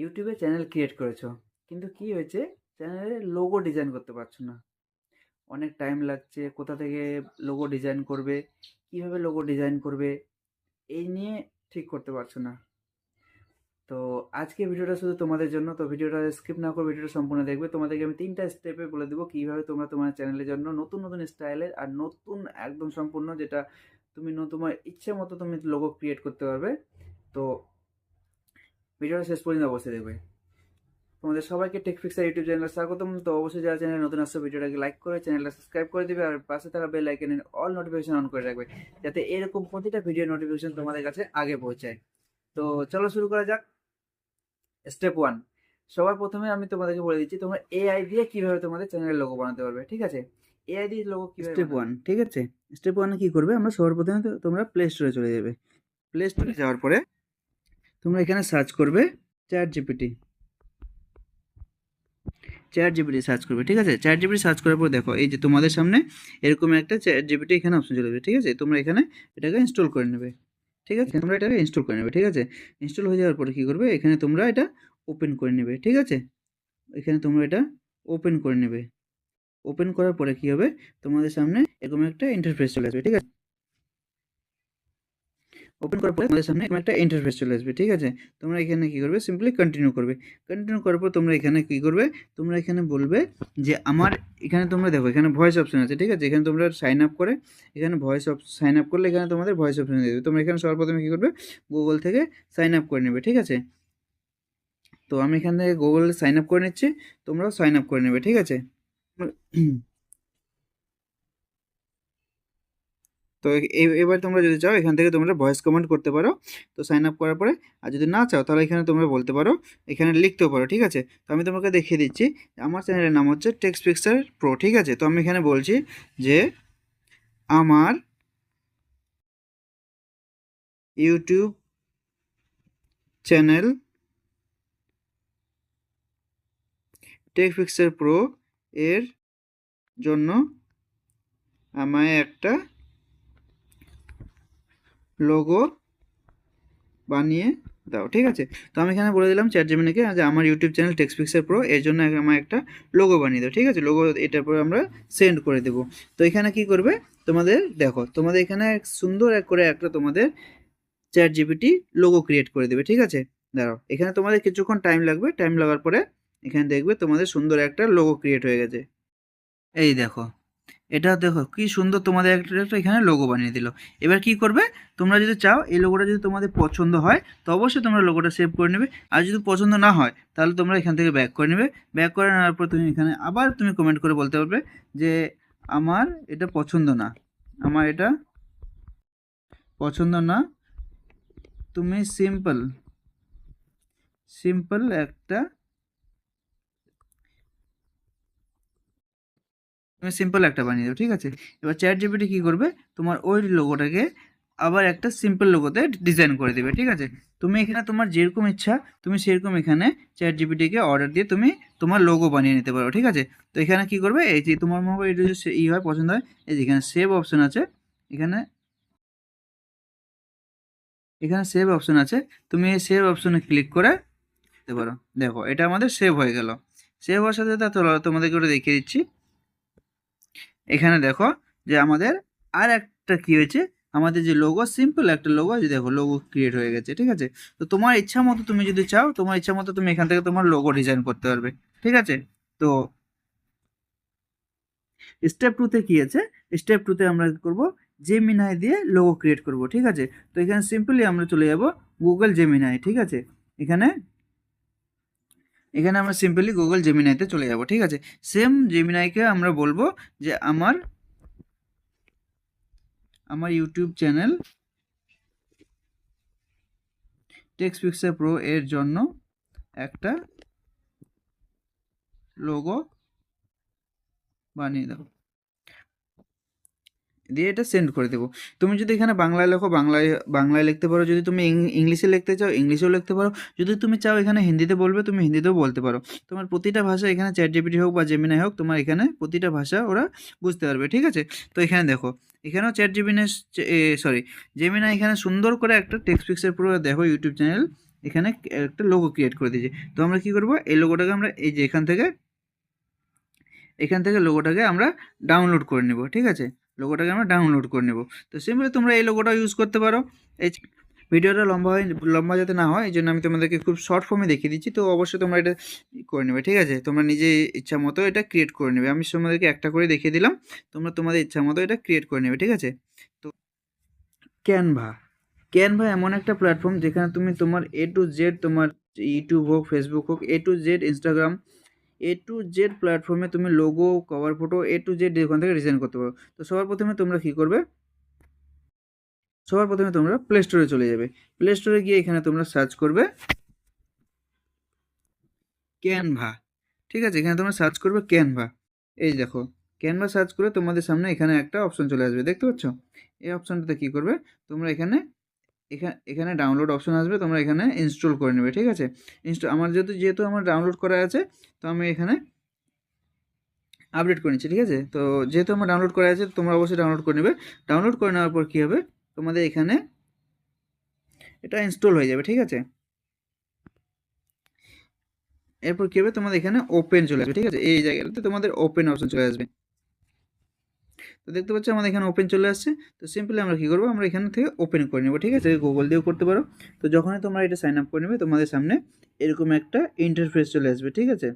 ইউটিউবে channel create করেছ। কিন্তু কি হয়েছে? চ্যানেলের লোগো ডিজাইন করতে পারছ না। অনেক টাইম লাগছে, কোথা থেকে লোগো ডিজাইন করবে, কীভাবে লোগো ডিজাইন করবে, এই নিয়ে ঠিক করতে পারছ না। তো আজকে ভিডিওটা শুধু তোমাদের জন্য। তো ভিডিওটা স্কিপ না করে ভিডিওটা সম্পূর্ণ দেখবে। তোমাদেরকে আমি তিনটা স্টেপে বলে দেবো কীভাবে তোমরা তোমার চ্যানেলের জন্য নতুন নতুন স্টাইলের আর নতুন একদম সম্পূর্ণ যেটা তুমি তোমার ইচ্ছে মতো তুমি লোগো ক্রিয়েট করতে পারবে। তো ভিডিওটা শেষ পর্যন্ত অবশ্যই দেখবে। তোমাদের সবাইকে টেক ফিক্সার ইউটিউব চ্যানেলে স্বাগতম। তো অবশ্যই যারা চ্যানেলে নতুন আসছে ভিডিওটাকে লাইক করে চ্যানেলটা সাবস্ক্রাইব করে দিবে আর পাশে থাকা বেল আইকনের অল নোটিফিকেশন অন করে রাখবে যাতে এরকম প্রতিটা ভিডিও নোটিফিকেশন তোমাদের কাছে আগে পৌঁছায়। তো চলো শুরু করা যাক। স্টেপ ওয়ান সবার প্রথমে আমি তোমাদেরকে বলে দিচ্ছি তোমরা এআই দিয়ে কীভাবে তোমাদের চ্যানেলের লোগো বানাতে পারবে ঠিক আছে? এআই দিয়ে লোগো কীভাবে স্টেপ ওয়ান ঠিক আছে? স্টেপ ওয়ানে কি করবে? আমরা সবার প্রথমে তোমরা প্লে স্টোরে চলে যাবে। প্লে স্টোরে যাওয়ার পরে তোমরা এখানে সার্চ করবে chat GPT chat GPT search করবে, ঠিক আছে? চ্যাট জিপিটি সার্চ করার পর দেখো, এই যে তোমাদের সামনে এরকম একটা চ্যাট জিপিটি এখানে অপশন চলে যাবে, ঠিক আছে? তোমরা এখানে এটাকে ইনস্টল করে নেবে, ঠিক আছে? তোমরা এটাকে ইনস্টল করে নেবে, ঠিক আছে? ইনস্টল হয়ে যাওয়ার পরে কী করবে? এখানে তোমরা এটা ওপেন করে নেবে, ঠিক আছে? এখানে তোমরা এটা ওপেন করে নেবে। ওপেন করার পরে কী হবে? তোমাদের সামনে এরকম একটা ইন্টারফেস চলে আসবে, ঠিক আছে? ওপেন করার পরে তোমাদের সামনে একটা ইন্টারফেস চলে আসবে, ঠিক আছে? তোমরা এখানে কী করবে? সিম্পলি কন্টিনিউ করবে। কন্টিনিউ করার পর তোমরা এখানে কী করবে? তোমরা এখানে বলবে যে আমার এখানে তোমরা দেখো, এখানে ভয়েস অপশন আছে, ঠিক আছে? এখানে তোমরা সাইন আপ করে, এখানে ভয়েস অপ সাইন আপ করলে এখানে তোমাদের ভয়েস অপশন দেবে। তোমরা এখানে সবার প্রথমে কী করবে? গুগল থেকে সাইন আপ করে নেবে, ঠিক আছে? তো আমি এখান গুগলে সাইন আপ করে নিচ্ছি, তোমরাও সাইন আপ করে নেবে, ঠিক আছে? তো এবার তোমরা যদি চাও, এখান থেকে তোমরা ভয়েস কমেন্ট করতে পারো। তো সাইন আপ করার পরে, আর যদি না চাও, তাহলে এখানে তোমরা বলতে পারো, এখানে লিখতেও পারো, ঠিক আছে? তো আমি তোমাকে দেখিয়ে দিচ্ছি, আমার চ্যানেলের নাম হচ্ছে টেক্সট পিক্সার প্রো ঠিক আছে? তো আমি এখানে বলছি যে, আমার YouTube channel tech Pixar pro এর জন্য আমায় একটা লোগো বানিয়ে দাও, ঠিক আছে? তো আমি এখানে বলে দিলাম চ্যাট জেমিনিকে যে আমার YouTube channel text Pixar pro এর জন্য আমার একটা লোগো বানিয়ে দাও, ঠিক আছে? লোগো এটার পরে আমরা সেন্ড করে দেবো। তো এখানে কি করবে? তোমাদের, দেখো, তোমাদের এখানে সুন্দর এক করে একটা তোমাদের চ্যাট জিপিটি লোগো ক্রিয়েট করে দেবে, ঠিক আছে? দাঁড়াও, এখানে তোমাদের কিছুক্ষণ টাইম লাগবে টাইম লাগার পরে এখানে দেখবে তোমাদের সুন্দর একটা লোগো ক্রিয়েট হয়ে গেছে। এই দেখো এটা দেখো, কি সুন্দর তোমাদের একটা এখানে লোগো বানিয়ে দিল। এবার কি করবে? তোমরা যদি চাও, এই লোগোটা যদি তোমাদের পছন্দ হয়, তো অবশ্যই তোমরা লোগোটা সেভ করে নেবে। আর যদি পছন্দ না হয়, তাহলে তোমরা এখান থেকে ব্যাক করে নেবে। ব্যাক করে নেওয়ার পর তুমি এখানে আবার তুমি কমেন্ট করে বলতে পারবে যে, আমার এটা পছন্দ না। আমার এটা পছন্দ না। তুমি সিম্পল সিম্পল একটা তুমি সিম্পল একটা বানিয়ে দেবো ঠিক আছে? এবার চ্যাট জিপিটি কী করবে? তোমার ওই লোগোটাকে আবার একটা সিম্পল লোগোতে ডিজাইন করে দেবে, ঠিক আছে? তুমি এখানে তোমার যেরকম ইচ্ছা, তুমি সেরকম এখানে চ্যাট জিপিটিকে অর্ডার দিয়ে তুমি তোমার লোগো বানিয়ে নিতে পারো, ঠিক আছে? তো এখানে কি করবে? এই যে তোমার মোবাইল এটা যদি ই হয়, পছন্দ হয়, এই যে এখানে সেভ অপশন আছে, এখানে এখানে সেভ অপশন আছে, তুমি এই সেভ অপশনে ক্লিক করে দিতে পারো। দেখো, এটা আমাদের সেভ হয়ে গেল। সেভ হওয়ার সাথে তো- তোমাদেরকে ওটা দেখিয়ে দিচ্ছি। এখানে দেখো যে আমাদের আর একটা কি হয়েছে? আমাদের যে লোগো সিম্পল একটা লোগো যে দেখো লোগো ক্রিয়েট হয়ে গেছে, ঠিক আছে? তো তোমার ইচ্ছা মতো তুমি যদি চাও, তোমার ইচ্ছা মতো তুমি এখান থেকে তোমার লোগো ডিজাইন করতে পারবে, ঠিক আছে? তো স্টেপ টুতে কি আছে? স্টেপ টুতে আমরা করব? জেমিনাই দিয়ে লোগো ক্রিয়েট করব, ঠিক আছে? তো এখানে সিম্পলি আমরা চলে যাব গুগল জেমিনাই ঠিক আছে? এখানে এখানে আমরা সিম্পলি গুগল জেমিনাইতে চলে যাব, ঠিক আছে? সেম জেমিনাইকে আমরা বলব যে আমার আমার YouTube channel text Pixar pro এর জন্য একটা লোগো বানিয়ে দাও দিয়ে এটা সেন্ড করে দেবো। তুমি যদি এখানে বাংলায় লেখো, বাংলায় বাংলায় লিখতে পারো। যদি তুমি ইংলিশে লিখতে চাও, ইংলিশেও লিখতে পারো। যদি তুমি চাও এখানে হিন্দিতে বলবে, তুমি হিন্দিতেও বলতে পারো। তোমার প্রতিটা ভাষা এখানে চ্যাট জিপিটি হোক বা জেমিনাই হোক, তোমার এখানে প্রতিটা ভাষা ওরা বুঝতে পারবে, ঠিক আছে? তো এখানে দেখো, এখানেও চ্যাট জিপিনে সরি জেমিনা এখানে সুন্দর করে একটা টেক্সট পিক্সের পুরো দেখো ইউটিউব চ্যানেল এখানে একটা লোগো ক্রিয়েট করে দিয়েছে। তো আমরা কি করব? এই লোগোটাকে আমরা এই যে এখান থেকে এখান থেকে লোগোটাকে আমরা ডাউনলোড করে নেব, ঠিক আছে? লোগোটাকে আমরা ডাউনলোড করে নেব। তো সিম্পলি তোমরা এই লোগোটা ইউজ করতে পারো। এই ভিডিওটা লম্বা হয়, লম্বা যাতে না হয়, এই জন্য আমি তোমাদেরকে খুব শর্ট ফর্মে দেখিয়ে দিচ্ছি। তো অবশ্যই তোমরা এটা করে নেবে, ঠিক আছে? তোমরা নিজে ইচ্ছা মতো এটা ক্রিয়েট করে নেবে। আমি তোমাদেরকে একটা করে দেখিয়ে দিলাম। তোমরা তোমাদের ইচ্ছা মতো এটা ক্রিয়েট করে নেবে, ঠিক আছে? তো ক্যানভা ক্যানভা এমন একটা প্ল্যাটফর্ম যেখানে তুমি তোমার এ টু জেড তোমার ইউটিউব হোক ফেসবুক হোক A to Z Instagram A to Z প্ল্যাটফর্মে তুমি logo cover photo A to Z ওখান থেকে ডিজাইন করতে পারো। তো সবার প্রথমে তোমরা কী করবে? সবার প্রথমে তোমরা প্লে স্টোরে চলে যাবে। প্লে স্টোরে গিয়ে এখানে তোমরা সার্চ করবে ক্যানভা ঠিক আছে? এখানে তোমরা সার্চ করবে ক্যানভা এই দেখো ক্যানভা সার্চ করে তোমাদের সামনে এখানে একটা অপশন চলে আসবে। দেখতে পাচ্ছ? এই অপশনটাতে কী করবে? তোমরা এখানে এখানে এখানে ডাউনলোড অপশন আসবে, তোমরা এখানে ইনস্টল করে নেবে, ঠিক আছে? ইনস্টল আমার যেহেতু যেহেতু আমার ডাউনলোড করা আছে, তো আমি এখানে আপডেট করে নিচ্ছি, ঠিক আছে? তো যেহেতু আমার ডাউনলোড করা আছে, তোমরা অবশ্যই ডাউনলোড করে নেবে। ডাউনলোড করে নেওয়ার পর কী হবে? তোমাদের এখানে এটা ইনস্টল হয়ে যাবে, ঠিক আছে? এরপর কী হবে? তোমাদের এখানে ওপেন চলে আসবে, ঠিক আছে? এই জায়গাটাতে তোমাদের ওপেন অপশন চলে আসবে। তো দেখতে পাচ্ছ আমাদের এখানে ওপেন চলে আসছে। তো সিম্পলি আমরা কী করব? আমরা এখান থেকে ওপেন করে নেব, ঠিক আছে? গুগল দিয়েও করতে পারো। তো যখনই তোমরা এটা সাইন আপ করে নেবে, তোমাদের সামনে এরকম একটা ইন্টারফেস চলে আসবে, ঠিক আছে?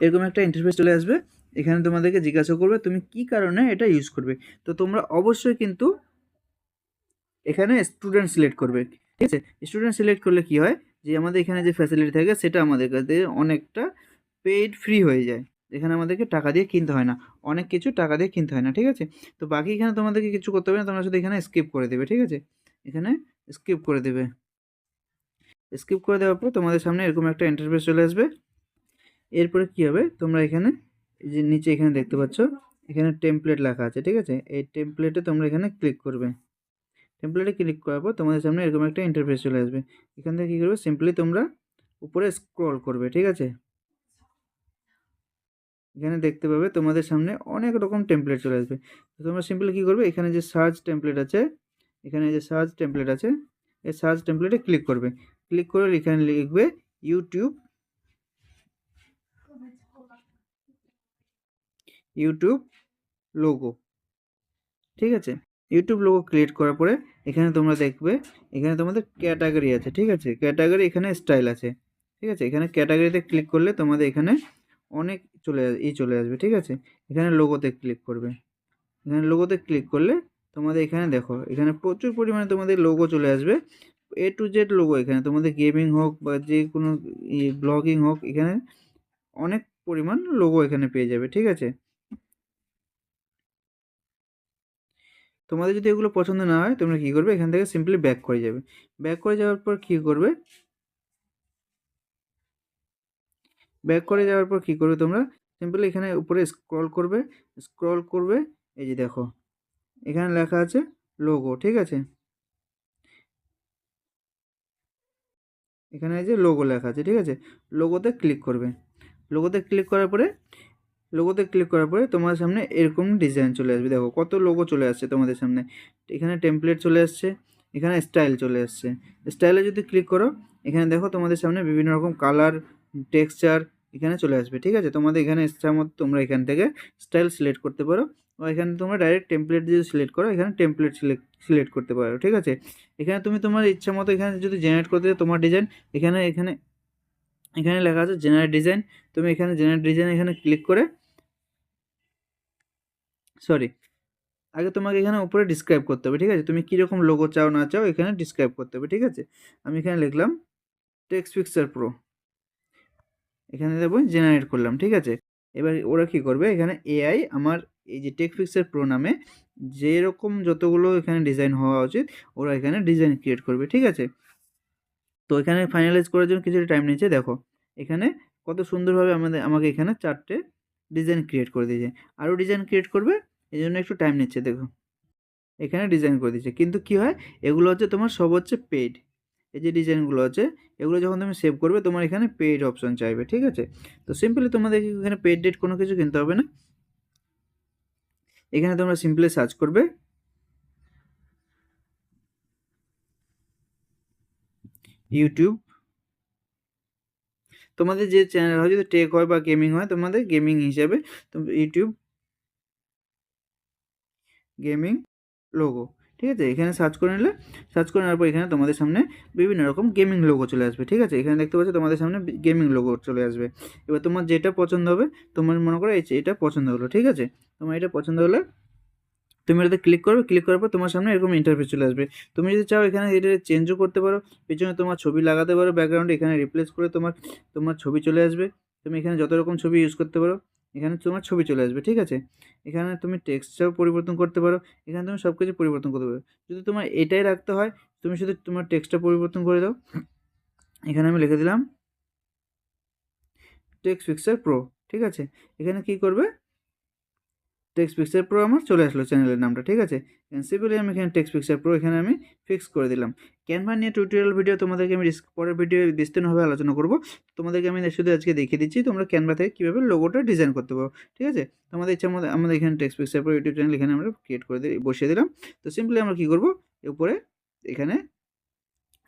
এরকম একটা ইন্টারফেস চলে আসবে। এখানে তোমাদেরকে জিজ্ঞাসা করবে, তুমি কি কারণে এটা ইউজ করবে? তো তোমরা অবশ্যই কিন্তু এখানে স্টুডেন্ট সিলেক্ট করবে, ঠিক আছে? স্টুডেন্ট সিলেক্ট করলে কি হয়? যে আমাদের এখানে যে ফ্যাসিলিটি থাকে, সেটা আমাদের কাছে অনেকটা পেইড ফ্রি হয়ে যায়। এখানে আমাদেরকে টাকা দিয়ে কিনতে হয় না। অনেক কিছু টাকা দিয়ে কিনতে হয় না, ঠিক আছে? তো বাকি এখানে তোমাদেরকে কিছু করতে হবে না, তোমরা শুধু এখানে স্কিপ করে দেবে, ঠিক আছে? এখানে স্কিপ করে দেবে। স্কিপ করে দেওয়ার পর তোমাদের সামনে এরকম একটা ইন্টারফেস চলে আসবে। এরপরে কী হবে? তোমরা এখানে যে নিচে এখানে দেখতে পাচ্ছ, এখানে টেমপ্লেট লেখা আছে, ঠিক আছে? এই টেমপ্লেটে তোমরা এখানে ক্লিক করবে। টেমপ্লেটে ক্লিক করার পর তোমাদের সামনে এরকম একটা ইন্টারফেস চলে আসবে। এখান থেকে কী করবে? সিম্পলি তোমরা উপরে স্ক্রল করবে, ঠিক আছে? এখানে দেখতে পাবে তোমাদের সামনে অনেক রকম টেমপ্লেট চলে আসবে। তো তোমরা সিম্পলি কী করবে? এখানে যে সার্চ টেমপ্লেট আছে, এখানে যে সার্চ টেমপ্লেট আছে, এই সার্চ টেমপ্লেটে ক্লিক করবে। ক্লিক করে এখানে লিখবে ইউটিউব ইউটিউব লোগো ঠিক আছে? ইউটিউব লোগো ক্রিয়েট করার পরে এখানে তোমরা দেখবে, এখানে তোমাদের ক্যাটাগরি আছে, ঠিক আছে? ক্যাটাগরি এখানে স্টাইল আছে। ঠিক আছে? এখানে ক্যাটাগরিতে ক্লিক করলে তোমাদের এখানে অনেক চলে ই চলে আসবে, ঠিক আছে? এখানে লোগোতে ক্লিক করবে। এখানে লোগোতে ক্লিক করলে তোমাদের এখানে দেখো, এখানে প্রচুর পরিমাণে তোমাদের লোগো চলে আসবে। এ টু জেড লোগো এখানে, তোমাদের গেমিং হোক বা যে কোনো ব্লগিং হোক, এখানে অনেক পরিমাণ লোগো এখানে পেয়ে যাবে, ঠিক আছে? তোমাদের যদি এগুলো পছন্দ না হয়, তোমরা কী করবে? এখান থেকে সিম্পলি ব্যাক করে যাবে। ব্যাক করে যাওয়ার পর কী করবে? ব্যাক করে যাওয়ার পর কী করবে তোমরা? সিম্পলি এখানে উপরে স্ক্রল করবে স্ক্রল করবে, এই যে দেখো, এখানে লেখা আছে লোগো ঠিক আছে? এখানে যে লোগো লেখা আছে, ঠিক আছে? লোগোতে ক্লিক করবে। লোগোতে ক্লিক করার পরে লোগোতে ক্লিক করার পরে তোমার সামনে এরকম ডিজাইন চলে আসবে। দেখো, কত লোগো চলে আসছে তোমাদের সামনে। এখানে টেমপ্লেট চলে আসছে, এখানে স্টাইল চলে আসছে। স্টাইলে যদি ক্লিক করো, এখানে দেখো তোমাদের সামনে বিভিন্ন রকম কালার টেক্সচার এখানে চলে আসবে, ঠিক আছে? তোমাদের এখানে ইচ্ছা মতো তোমরা এখান থেকে স্টাইল সিলেক্ট করতে পারো। বা এখানে তোমরা ডাইরেক্ট টেমপ্লেট যদি সিলেক্ট করো, এখানে টেমপ্লেট সিলেক্ট সিলেক্ট করতে পারো, ঠিক আছে? এখানে তুমি তোমার ইচ্ছা মতো এখানে যদি জেনারেট করতে তোমার ডিজাইন এখানে এখানে এখানে লেখা আছে জেনারেট ডিজাইন তুমি এখানে জেনারেট ডিজাইন এখানে ক্লিক করে সরি আগে তোমাকে এখানে উপরে ডিসক্রাইব করতে হবে, ঠিক আছে? তুমি কীরকম লোগো চাও না চাও এখানে ডিসক্রাইব করতে হবে, ঠিক আছে? আমি এখানে লিখলাম টেক্সট পিকচার প্রো এখানে দেবো জেনারেট করলাম, ঠিক আছে? এবার ওরা কি করবে? এখানে এআই আমার এই যে টেক পিক্সার প্রো নামে যেরকম যতগুলো এখানে ডিজাইন হওয়া উচিত, ওরা এখানে ডিজাইন ক্রিয়েট করবে, ঠিক আছে? তো এখানে ফাইনালাইজ করার জন্য কিছুটা টাইম নিচ্ছে দেখো। এখানে কত সুন্দরভাবে আমাদের, আমাকে এখানে চারটে ডিজাইন ক্রিয়েট করে দিয়েছে। আরও ডিজাইন ক্রিয়েট করবে এই জন্য একটু টাইম নিচ্ছে, দেখো। এখানে ডিজাইন করে দিচ্ছে কিন্তু কি হয়? এগুলো হচ্ছে তোমার সব হচ্ছে পেইড এই যে ডিজাইনগুলো আছে, এগুলো যখন তুমি সেভ করবে, তোমার এখানে পেইড অপশন চাইবে, ঠিক আছে? তো সিম্পলি তোমাদের এখানে পেইড ডেট কোনো কিছু কিনতে হবে না? এখানে তোমরা সিম্পলি সার্চ করবে। ইউটিউব তোমাদের যে চ্যানেল হয়, যদি টেক হয় বা গেমিং হয়, তোমাদের গেমিং হিসাবে ইউটিউব গেমিং লোগো ঠিক আছে? এখানে সার্চ করে নিলে সার্চ করে নেওয়ার পর এখানে তোমাদের সামনে বিভিন্ন রকম গেমিং লোগো চলে আসবে, ঠিক আছে? এখানে দেখতে পাচ্ছ তোমাদের সামনে গেমিং লোগো চলে আসবে। এবার তোমার যেটা পছন্দ হবে, তোমার মনে করো এটা পছন্দ হলো, ঠিক আছে? তোমার এটা পছন্দ হলে তুমি এটাতে ক্লিক করবে ক্লিক করার পর তোমার সামনে এরকম ইন্টারফেস চলে আসবে। তুমি যদি চাও এখানে এটা চেঞ্জও করতে পারো, পিছনে তোমার ছবি লাগাতে পারো ব্যাকগ্রাউন্ডে এখানে রিপ্লেস করে তোমার তোমার ছবি চলে আসবে। তুমি এখানে যত রকম ছবি ইউজ করতে পারো এখানে তোমার ছবি চলে আসবে, ঠিক আছে? এখানে তুমি টেক্সটাও পরিবর্তন করতে পারো, এখানে তুমি সব কিছু পরিবর্তন করতে পারো। যদি তোমার এটাই রাখতে হয়, তুমি শুধু তোমার টেক্সটা পরিবর্তন করে দাও। এখানে আমি লিখে দিলাম টেক্সট ফিক্সার প্রো ঠিক আছে? এখানে কি করবে? টেক্সট পিক্সার প্রো আমার চলে আসলো চ্যানেলের নামটা, ঠিক আছে? সিম্পলি আমি এখানে টেক্সট পিক্সার প্রো এখানে আমি ফিক্স করে দিলাম। ক্যানভা নিয়ে টিউটোরিয়াল ভিডিও তোমাদেরকে আমি পরের ভিডিও বিস্তীর্ণভাবে আলোচনা করব। তোমাদেরকে আমি শুধু আজকে দেখিয়ে দিচ্ছি তোমরা ক্যানভা থেকে কীভাবে লোগোটা ডিজাইন করতে পারো, ঠিক আছে? তোমাদের ইচ্ছা মতো আমাদের এখানে text Pixar pro YouTube channel এখানে আমরা ক্রিয়েট করে দিই বসিয়ে দিলাম। তো সিম্পলি আমরা কী করব? উপরে এখানে,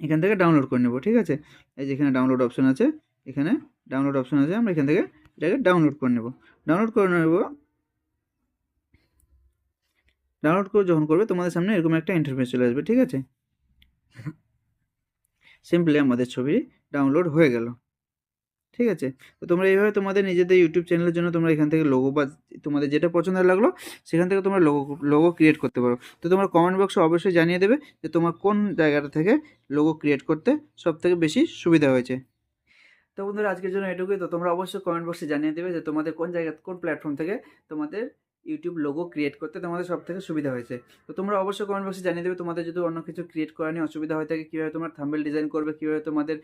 এখান থেকে ডাউনলোড করে নেব, ঠিক আছে? এই যে এখানে ডাউনলোড অপশন আছে, এখানে ডাউনলোড অপশন আছে, আমরা এখান থেকে এটাকে ডাউনলোড করে নেব। ডাউনলোড করে নেব ডাউনলোড করে যখন করবে, তোমাদের সামনে এরকম একটা ইন্টারফেস চলে আসবে, ঠিক আছে? সিম্পলি আমাদের ছবি ডাউনলোড হয়ে গেল, ঠিক আছে? তো তোমরা এইভাবে তোমাদের নিজেদের ইউটিউব চ্যানেলের জন্য তোমরা এখান থেকে লোগো বা তোমাদের যেটা পছন্দ লাগল, সেখান থেকে তোমরা লোগো লোগো ক্রিয়েট করতে পারো। তো তোমরা কমেন্ট বক্সে অবশ্যই জানিয়ে দেবে যে তোমার কোন জায়গাটা থেকে লোগো ক্রিয়েট করতে সব থেকে বেশি সুবিধা হয়েছে। তো বন্ধুরা, আজকের জন্য এটুকুই। তো তোমরা অবশ্যই কমেন্ট বক্সে জানিয়ে দেবে যে তোমাদের কোন জায়গা, কোন প্ল্যাটফর্ম থেকে তোমাদের ইউটিউব লোগো ক্রিয়েট করতে তোমাদের সব থেকে সুবিধা হয়েছে। তো তোমরা অবশ্যই কমেন্ট বক্সে জানিয়ে দেবে তোমাদের যদি অন্য কিছু ক্রিয়েট করা নিয়ে অসুবিধা হয়ে থাকে, কীভাবে তোমার থাম্বেল ডিজাইন করবে, কীভাবে তোমাদের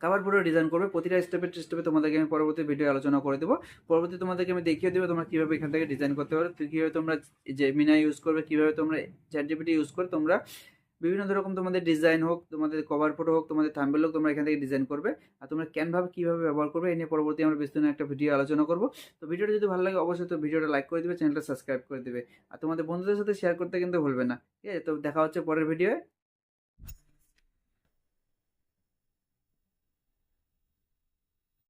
কাভার পুরো ডিজাইন করবে, প্রতিটা স্টেপে স্টেপে তোমাদেরকে আমি পরবর্তী ভিডিও আলোচনা করে দেবো। পরবর্তী তোমাদেরকে আমি দেখিয়ে দেবো তোমরা কীভাবে এখান থেকে ডিজাইন করতে পারো, কীভাবে তোমরা যে মিনা ইউজ করবে, কীভাবে তোমরা চ্যাট জিপিটি ইউজ করে তোমরা বিভিন্ন রকম তোমাদের ডিজাইন হোক, তোমাদের কভার ফটো হোক, তোমাদের থাম্বেল হোক, তোমরা এখান থেকে ডিজাইন করবে। আর তোমরা ক্যানভাবে কীভাবে ব্যবহার করবে এই নিয়ে পরবর্তী আমরা বিস্তারিত একটা ভিডিও আলোচনা করব। তো ভিডিওটা যদি ভালো লাগে, অবশ্যই তো ভিডিওটা লাইক করে দেবে চ্যানেলটা সাবস্ক্রাইব করে দেবে। আর তোমাদের বন্ধুদের সাথে শেয়ার করতে কিন্তু ভুলবে না। ঠিক আছে? তো দেখা হচ্ছে পরের ভিডিওয়ে